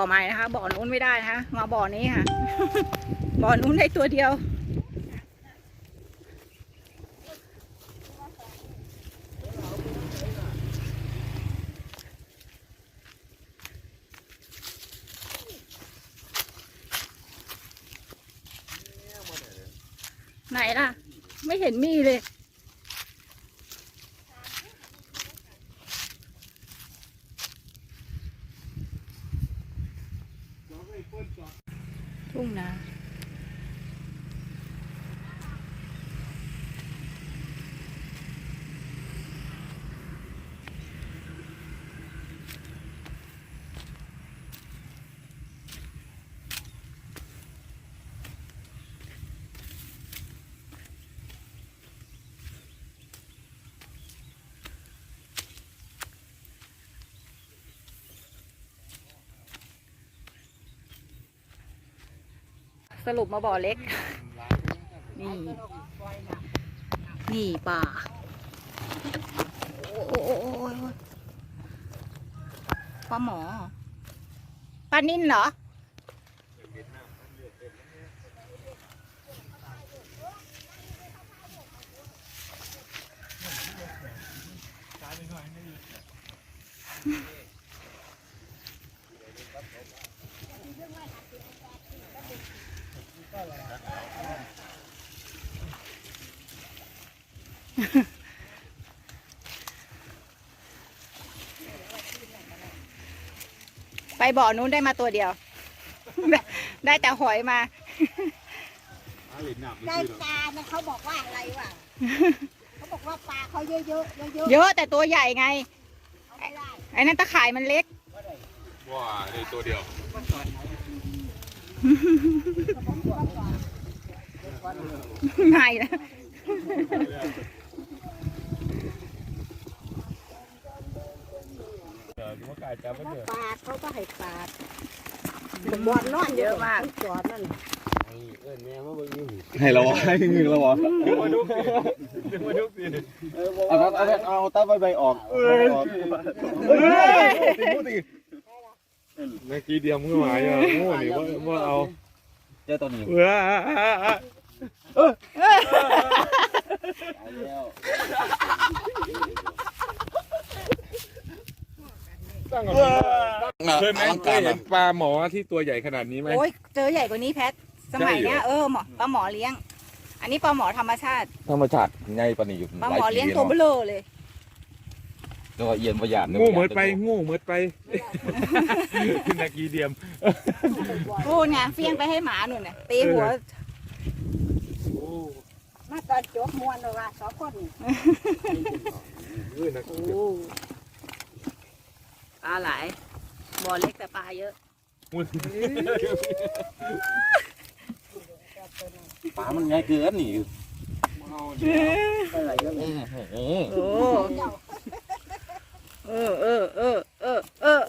อใหม่นะคะ บ่อนู้นไม่ได้นะคะ มาบ่อนี้ค่ะ บ่อนู้นได้ตัวเดียว ไหนล่ะ ไม่เห็นมีเลย ทุ่งนา รุปมาบ่อเล็ก นี่ นี่ป่าโอ้โอ้โอ้โอ้โอ้โอ้ปลาหมอปลานิ่นเหรอ ไปบ่อนู้นได้มาตัวเดียวได้ได้แต่หอยมา ได้ปลาเนี่ยเขาบอกว่าอะไรวะเขาบอกว่าปลาเขาเยอะๆเยอะๆเยอะเยอะแต่ตัวใหญ่ไงเอาไม่ได้ไอ้นั่นตะข่ายมันเล็ก ว้าได้ตัวเดียว ไม่นะ เดี๋ยวว่าไก่จับไม่ถ้าเดือดปลาเขาก็ให้ปลาบอลนอนเยอะมากจอดนั่นให้เราให้เงินเราเหรอดึงมาดุกสิดึงมาดุกสิเอาเอาเอาเอาตั้งใบใบออกเมื่อกี้เดียวมึงหมายอะโง่นี่ว่าว่าเอาเจอตัวนี้ เออ แล้ว ตั้งก่อนเคยไหมเคยเห็นปลาหมอที่ตัวใหญ่ขนาดนี้ไหมโอ้ยเจอใหญ่กว่านี้แพท สมัยเนี้ยใช่เหรอเออหมอปลาหมอเลี้ยง อันนี้ปลาหมอธรรมชาติ ธรรมชาติไงปานนี้อยู่ปลาหมอเลี้ยงตัวเบลอเลยตัวเอียนประหยัดโง่เหมือนไปโง่เหมือนไปนากีเดียมพูดไงเฟี้ยงไปให้หมาหนุนน่ะตีหัวมาตอนจบมวนเลยว่าสองคนเออนากีเดียมปลาหลายบ่อเล็กแต่ปลาเยอะมุดปลามันง่ายเกินนี่โอ้เออเออเออเออเออ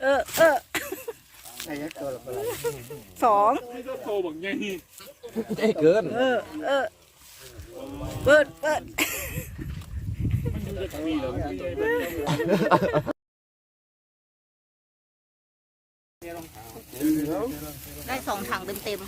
เออเออสองโตบอกไงง่ายเกิน เออเออเปิดเปิด ได้สองถังเต็มเต็ม